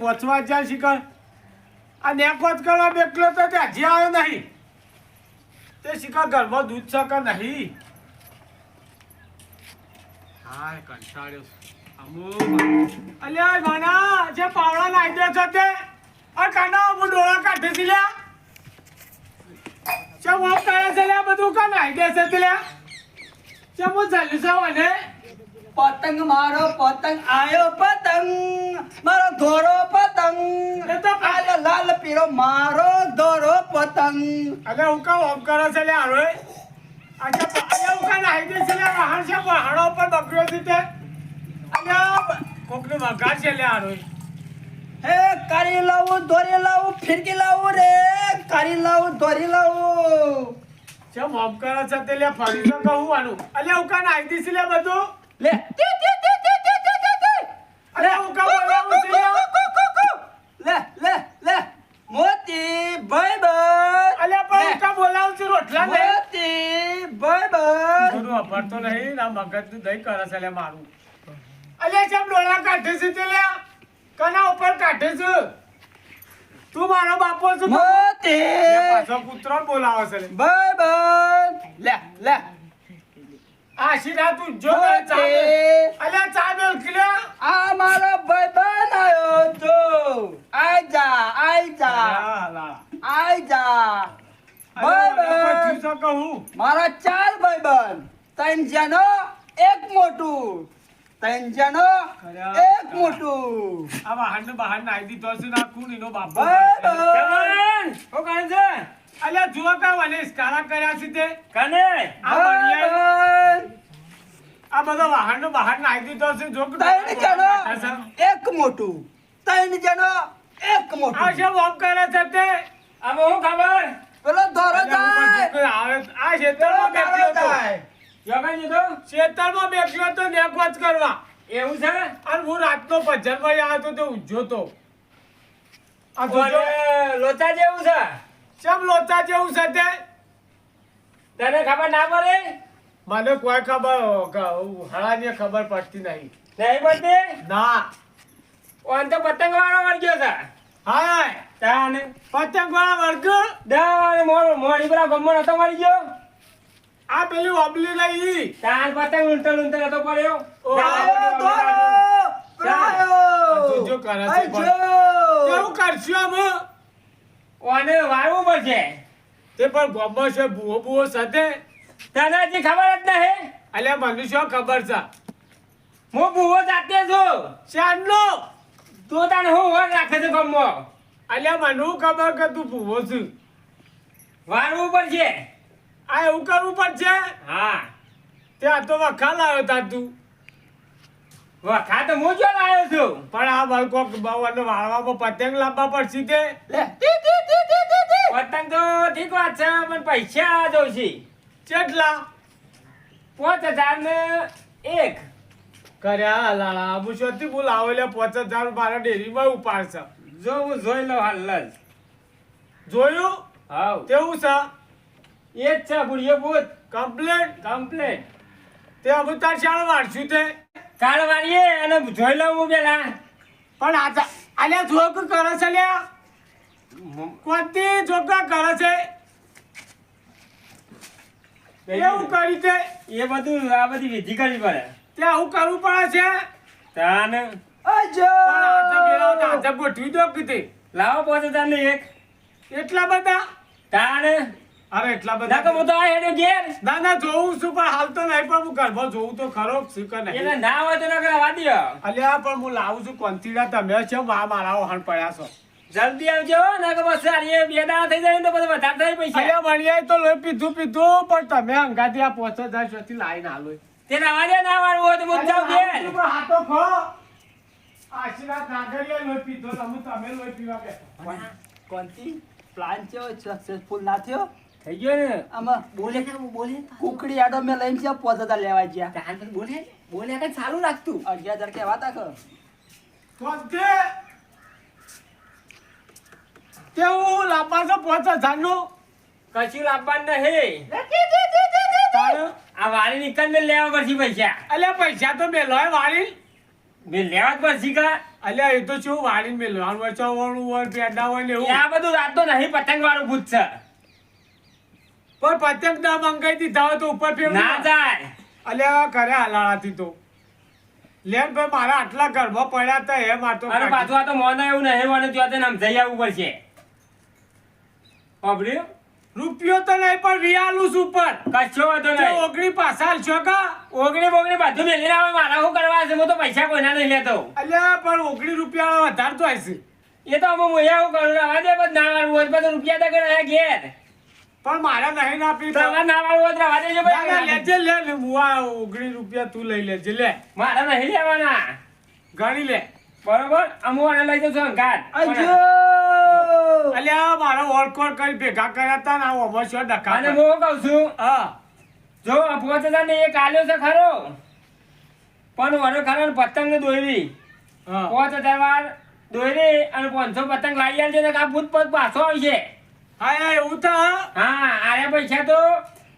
પહોંચવા જ્યાં શીખર આ નેકોત કરવા બેકલો તો તે હજી આવ્યો નહીં. તે શીખર ઘરમાં દૂધ છે કે નહીં? હાય, કંટાળ્યો અલ્યા ભાના જે પાવડા નાઈ દે છે તે? આ કાના, હું ડોળા કાઢે છે લ્યા. ચમ ઓફ કરે છે લ્યા બધું? કા નાઈ દે છે તે લ્યા? ચમ હું ચાલ્યું છે મને પતંગ મારો પતંગ આયો પતંગ મારો ધોરો પતંગ. લાલ લાલ પીળો મારો ધોરો પતંગ. અરે હું કા ઓફ કરો છે લે આરોય અચ્છા પ- અરે હું કા નાઈ દે છે લે હાર છે વાહણો ઉપર બકરો છે તે. અલ્યા કોકનું વઘાર છે લે હારોય હે કરી લાવું દોરી લાવું ફિરકી લાવું રે કરી લાવું દોરી લાવું ચમ ઓફ કરો છે તે લે ફરી તો કહું આનું અલ્યા હું કાન આવી દે છે બધું. લે ટી, ટી, ટી, ટી, ટી, ટી, ટી, ટી. અરે હું કા બોલાવું છું. કુ, કો કુ. લે લે લે. મોતી ભાઈ બન અલ્યા પણ હું કા બોલાવું છું રોટલા ને. મોતી ભાઈ બન થોડું અફરતો નહીં ના મગજનું દહીં કરે છે લે મારું. અલ્યા ચમ ડોળા કાઢે છે તે લે. કના ઉપર કાઢે છે. તું મારો બાપો છું મોતી પાછો પુત્ર બોલાવે છે લે. ભાઈ બન લે લે. આશીર્વાદ જો ચાલે. અલે મેલ. મોતી અલ્યા ચા મેલ ખીલ્યા. આ મારો ભાઈ બન આવ્યો તો આઈ જા આઈ જા. આઈ જા. અલ્યા, ભાઈ મને બન પછી શું કહું? મારા ચાર ભાઈ બન. ત્રણ જણો એક મોટું. ત્રણ જણો એક મોટું. આ વાહનને બહાર નાખી દીધો છે ના કુણીનો બાપ. એનો બાપો ભાઈ છે? બન છે? જુઓ કા વને સ્કારા કર્યા છે તે. કને? આ ભાઈ બન આ બધો વાહનનો બહાર નાખી દીધો છે જો કે જણો. એક મોટું. ત્રણ જણો. એક મોટું. શું વોક કરે છે તે? આમાં હું ખબર? પેલો ધોરો જાય. આવે. આ ખેતરમાં બેઠો હતો. જાય. જોગન જીતો ખેતરમાં બેઠો હતો નેકવાચ કરવા. એવું છે? અને હું રાતનો ભજનમાં આવ્યો હતો તો ઊંઝો તો. આ લોચા જેવું છે? ચમ લોચા જેવું છે તે? તને ખબર ના પડે? મને કોઈ ખબર હળાની ખબર પડતી નહીં. નહીં પડતી? ના. ઓન તો પતંગ વાળો વળગ્યો છે. હા તાને? પતંગ વાળો વળગ્યો દા મોર મોડી પેલા ગમો નતો મળી ગયો? આ પેલી ઓબલી લઈ તાર પતંગ ઉંટલ ઉંટલ હતો પડ્યો? ઓ, દોરો ધોરો જો કરે છે કેવું કરશું અમે ઓને વાળવું પડશે. તે પણ ગોમો છે ભૂવો ભૂવો સાથે. તને હજી ખબર જ નહીં. અલ્યા મને શું ખબર છે? હું ભૂવો જાતે છું. શાનનો? તો તને હું વર રાખે છે ગમો. અલ્યા મને ખબર કે તું ભૂવો છું? વાળવું પડશે. આ એવું કરવું પડશે? હા. તે આ તો વખા લાવ્યો તા તું. વખા તો હું જો લાયો છું. પણ આ બાળકો બાવાને વાળવામાં પતંગ લાવવા પડશે તે. લે. પતંગ તો ઠીક વાત છે પણ પૈસા દઉં છું. કેટલા? પાંચ હજાર ને એક. કર્યા લાળા હું શોધી બોલાવો એટલે પાંચ હજાર મારા ડેરીમાં ઉપાડશે. જો હું જોઈ લઉં હાલ જ જોયું? હાવ કેવું છે? એ જ છે બુડિયો ભૂત. કમ્પ્લેટ કમ્પ્લેટ તે અમે તાર શાળ વાળશું તે. કાલ વાળીએ અને જોઈ લઉં હું પેલા. પણ આ જોગ જોક કરે છે લ્યા. કોણથી જોકા કરે છે? એવું કરી તે. એ બધું આ બધી વિધિ કરવી પડે. તે આવું કરવું પડે છે? તાને. તો ગોઠવી દો કીધી. લાવો પોતે તાને ને એક. એટલા બધા? તાને. અરે એટલા ના બધા હું તો આ હેડે ઘેર. ના ના જોઉં છું પણ હાલ તો નહીં પણ હું ઘરમાં જોઉં તો ખરો કે એને નહીં ના હોય તો ના દ્યો અલ્યા પણ હું લાવું છું કોંતીડા તમે છે મા મારા ઓહણ પડ્યા છો. જલ્દી આવજો ના કે બસ આ એ બે દાડા થઈ જાય તો પછી વધારે થાય પૈસા. અલ્યા વણિયાએ તો લોહી પીધું પીધું પણ તમે અંગાથી આ પાંચ હજાર સુધી લાઈને હાલો તે દે ના વાળવું હોય તો મુજ જાવ ઘેર. હાથો ખો. આશીર્વાદ નાગરિયા લોહી પીધો તમે તમે લોહી પીવા કે કોંતી પ્લાન છે સક્સેસફુલ ના થયો? થઈ ગયો ને? આમાં બોલે કે બોલે કુકડી આડો મેં લઈને છે પાંચ હજાર લેવા ગયા તાન પર બોલે બોલે કે સારું રાખતું. અગિયાર હજાર કેવા તા કર કોંતે કેવું લાંબા છો પાંચ હજારનું કશું લાંબા નહીં. આ વાળી નીકળ ને લેવા પડશે પૈસા. અલ્યા પૈસા તો મેલો હે વાળી મેં લેવા જ પડશે કા? અલ્યા એ તો શું વાળીને મેલવાનું હોય ચવાણું હોય પેડા હોય ને એવું. આ બધું રાત તો નહીં પતંગ વાળું ભૂત છે. પણ પતંગ ના મંગાઈ દીધા હોય તો ઉપર ફેર ના જાય. અલ્યા કરે હાલાળાથી તો. લેન ભાઈ મારા આટલા ઘરમાં પડ્યા હતા એ મારતો અરે પાછું આ તો મોના એવું નહીં મને ત્યાં તેને આમ જઈ આવવું પડશે. સાંભળ્યું? રૂપિયો તો નહીં પણ રિયાલું છું ઉપર. કશો વાંધો નહીં. ઓગણી પાસાલ છો કા? ઓગણી બોગણી બધું મેલી આવે મારા શું કરવા છે? હું તો પૈસા કોઈના નહીં લેતો. અલ્યા પણ ઓગણી રૂપિયા વધારતો હશે એ તો અમે હું એવું કરું? રવા દે બસ ના વાળું હોય બધા રૂપિયા તો કરે ઘેર. પણ મારે નહીં ના પી તમારે ના વાળો રવા દેજો ભાઈ. લેજે લે લે હું આ ઓગણી રૂપિયા તું લઈ લેજે લે. મારા નહીં લેવાના. ગણી લે. બરોબર? અમુ આને લઈ જજો ઘાટ અજો અલ્યા મારા ઓળખોળ કરી ભેગા કર્યા હતા ને આ ઓમર શું ડખા અને હું કહું છું હા. જો પાંચ ને એક આલ્યો છે ખરો. પણ વરો ખરો ને પતંગ ને દોરી હા. પાંચ હજાર વાર દોરી અને પાંચસો પતંગ લાવી આવજો ને આ ભૂત પાછો આવશે. હા. એવું હા પૈસા તો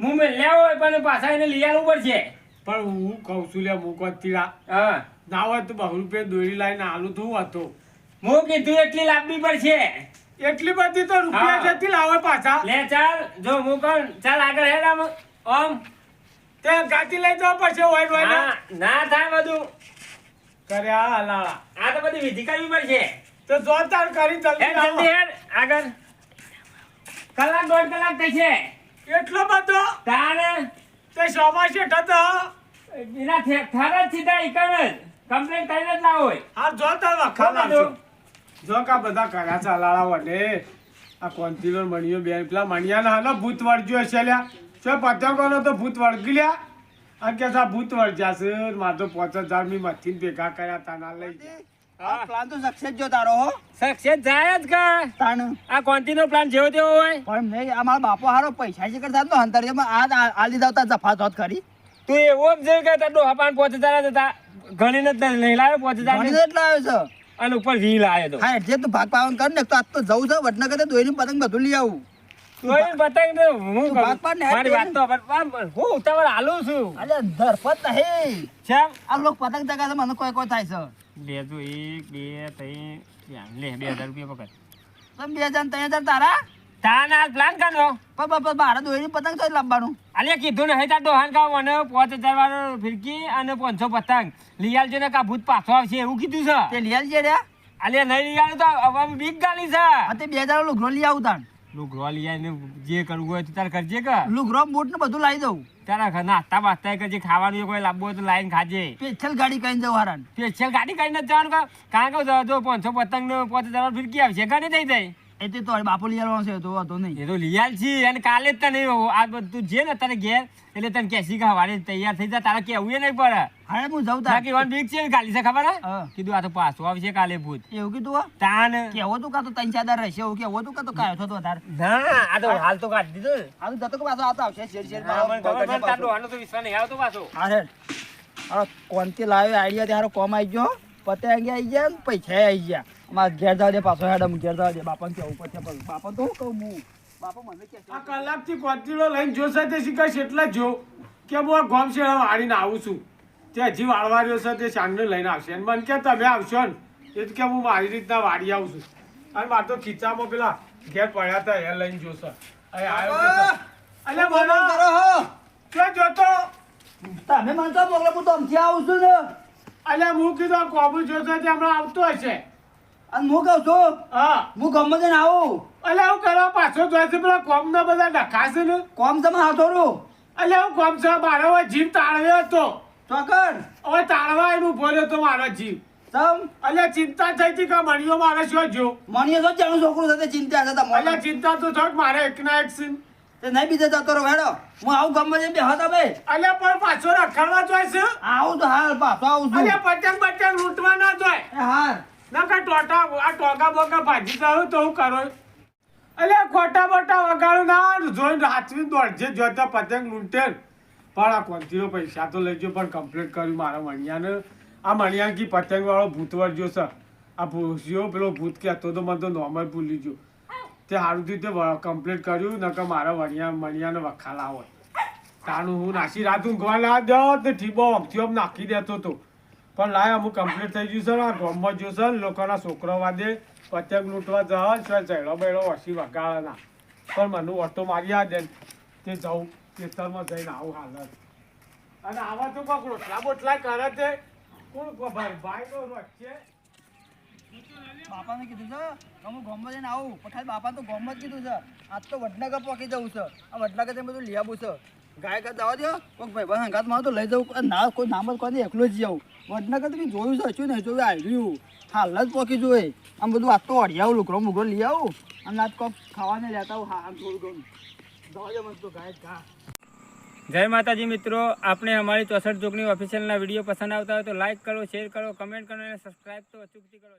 હું મેલ્યા હોય પણ પાછા એને લઈ આવવું પડશે. પણ હું કહું છું લે. હું. હા ના હોય તો બહુ રૂપિયા દોરી લાવીને આલું તો હું હતો. હું કીધું એટલી લાવવી પડશે. એટલી બધી તો રૂપિયા જતી લાવે પાછા. લે ચાલ જો હું કહું ચાલ આગળ હેડ આમ ઓમ. તે ગાતી લઈ જવા પડશે હોય હોય ના થાય બધું. કર્યા હલાળા. આ તો બધી વિધિ કરવી પડશે. તો જોરદાર કરી જલ્દી જલ્દી હેડ આગળ. કલાક દોઢ કલાક થશે. એટલો બધો? તારે તે સોમા થતો એના થાર જ સીધા ઈકણ જ. કમ્પ્લેન કરીને જ લાવો હોય. હા જો તો વખા ખોલો જો. જો કા બધા કર્યા છે હલાળા વડે આ કોંતીલો મણિયો બેન પેલા મણિયાના હાલો ભૂત વળગ્યો છે લ્યા. જો પતંગોનો તો ભૂત વળગી લ્યા. આ કે ભૂત વળગ્યા છે. મારે તો પાંચ હજાર મી મથી ભેગા કર્યા તા ના લઈ ગયા. આ પ્લાન તો સક્સેસ જો તારો હો. સક્સેસ જાય જ કા? તાણ. આ કોન્ટીનો પ્લાન જેવો તેવો હોય. પણ મેં આ મારા બાપો હારો પૈસા છે કરતા તો અંતર આ આ- લીધા કરી. તું એવો જ કે તાર જ હતા. નહીં લાવ્યો ઘણી ની. એટલા આવ્યો છે. અને ઉપર વી લાવ્યો તો. હા એટલે તું ભાગ પાવન કર ને તો આજ તો જવું છે વડનગર દોરી પતંગ બધું લઈ આવું. તોય પતંગ તો હું ભાગ પાડ ને મારી વાત તો હું ઉતાવળ હાલું છું. અરે ધરપત નહીં. છે આ લોકો પતંગ ચગાવે મને કોઈ કોઈ થાય છે. તો એક બે ત્રણ. લે બે હજાર રૂપિયા પકડ પણ બે હજાર ત્રણ હજાર તારા તાના પ્લાન કરનો પણ દોરી પતંગ તો લાવવાનું અલ્યા કીધું ને તાર ડોહાન કા મને પાંચ હજાર વાળો ફિરકી અને પાંચસો પતંગ આવજો ને કા ભૂત પાછો આવશે એવું કીધું છે તે આવજે રે અલ્યા નહીં લઈ તો હવે ગાલી છે તે બે હજાર લુગરો લઈ આવું તાણ લુગડો લઈ આવીને જે કરવું હોય તો તારે કરજે કે? લુગરો બૂટ ને બધું લાવી દઉં. તારા નાસ્તા બાસ્તા કરજે ખાવાનું કોઈ લાવવું હોય તો લાવીને ખાજે. સ્પેશિયલ ગાડી કહીને જવું હારાન. સ્પેશિયલ ગાડી કરીને જવાનું કા? કારણ કે જો- પાંચસો પતંગ ને પાંચ હજાર વાળી આવશે ગાડી થઈ જાય. એટલે તો હવે બાપુ લઈ આવવાનો છે તો વાંધો નહીં. એ તો લઈ આલ છી અને કાલે જ તને આ બધું જે ને તારે ઘેર એટલે તને કેસી હવારે તૈયાર થઈ જા તારે કેવું એ નહીં પડે. હા હું જાઉં તાર. કેવાનું વન બીક છે ને કાલી છે ખબર. કીધું આ તો પાછો આવશે કાલે ભૂત. એવું કીધું? તાન. કેવો તું કા તો ત્રણ ચાદર રહેશે એવું કેવો તું કા તો કાયો થતો વધારે ના આ તો હાલ તો કાઢી દીધો. આ તો જતો પાછો આતો આવશે શેર શેર તાર ડોહાનો તો વિશ્વાસ નહીં આવતો પાછો. અરે આ કોનથી લાવ્યો? આઈડિયા ત્યારે કોમ આવી ગયો? પતે આવી ગયા પૈસા આવી ગયા? અમારા ઘેર જવા દે પાછો હેડમ ઘેર જવા દે. બાપાને કેવું પડશે પણ બાપા તો કહું હું. બાપા મને કે આ કલાકથી કોંતીલો લઈને જોશે તે શીખાય છે એટલા જ જો. કે હું આ ગોમ શેરા વાળીને આવું છું. તે હજી વાળવા રહ્યો છે તે સાંજને લઈને આવશે. અને મને કે તમે આવશો ને એ જ કે હું મારી રીતના વાળી આવું છું. અને મારે તો ખીચામાં પેલા ઘેર પડ્યા હતા એ લઈને જોશે. અરે બોલો બોલો કરો હો. ક્યાં જોતો? તમે મને તો મોકલો હું તો આવું છું ને. અલ્યા હું કીધું કોબુ જોતો તે હમણાં આવતો હશે. અને હું કહું છું હા. હું ગમે તેને આવું. અલ્યા હું કરવા પાછો જોઈ છે પેલા કોમના બધા ડખાશે ને? કોમ તમે હાથોરું. અલ્યા હું કોમ છે મારો હવે જીવ તાળવ્યો હતો. ચોકર. હવે તાળવા એનું ભોલ્યો તો મારો જીવ. તમ અલ્યા ચિંતા થઈ હતી કે મારે શું જો મણીએ તો જાણું છોકરું સાથે ચિંતા છે તમારે. ચિંતા તો થોક મારે એકના એક સીન. તે નહીં બીજે જતો રહો હેડો. હું આવું ગમે તે બેહો તમે અલ્યા પણ પાછો રખડવા જોઈ આવું તો હાલ પાછો આવું છું. અલ્યા પતંગ લૂંટવા ના જોય. હાર ના, કે ટોટા, આ ટોગા બોકા ભાજી જાવ તો હું કરો? એટલે ખોટા બોટા વગાડું ના, જોઈને હાથવી દોડજે જોતા પતંગ લૂંટે. પણ આ કોંતીનો પૈસા તો લેજો, પણ કમ્પ્લીટ કર્યું મારા મણિયાને. આ મણિયા કી પતંગ વાળો ભૂત વળગ્યો સર આ ભૂસ્યો પેલો ભૂત કહેતો તો મને તો નોર્મલ ભૂલી ગયો. તે સારું થયું તે કમ્પ્લીટ કર્યું, નકર મારા વણિયા મણિયાને વખાલા હોય. તાનું હું નાસી રાત ઊંઘવા ના દો તે ઠીબો અમથી નાખી દેતો હતો પણ લાય, અમુક કમ્પ્લીટ થઈ ગયું છે ને, આ ગામમાં જ્યું છે ને, લોકોના છોકરા વાદે પતંગ લૂંટવા જવા છે ચડો બેડો વસી વગાડેના પણ મને ઓટો મારી આ દે તે જવું, ખેતરમાં જઈને આવું હાલત અને આવા તો કોક રોટલા બોટલા કરે છે. કોણ ભાઈ ભાઈ તો વચ્ચે બાપાને કીધું છે હું ગોમમાં જઈને આવું. પણ બાપા તો ગોમમાં કીધું છે. આજ તો વડનગર પહોંચી જવું છે. આ વડનગર બધું લઈ આવું છે. ગાય કા દો. કોઈક ભાઈ બંધ હંગાત તો લઈ જાઉં. ના, કોઈ નામ જ કોઈ એકલો જ જાઉં. વડનગર તો મેં જોયું છે શું ને જોયું આવ્યું હાલ જ પહોંચી જોઈએ આમ બધું આજ તો અડી આવું લુકરો લઈ આવું. અને આજ કોક ખાવાને લેતા આવું. હા થોડું ઘણું. જવા દો જય માતાજી મિત્રો. આપણે અમારી ચોસઠ જોગની ઓફિશિયલના વીડિયો પસંદ આવતા હોય તો લાઈક કરો શેર કરો કમેન્ટ કરો અને સબસ્ક્રાઈબ તો અચૂકથી કરો.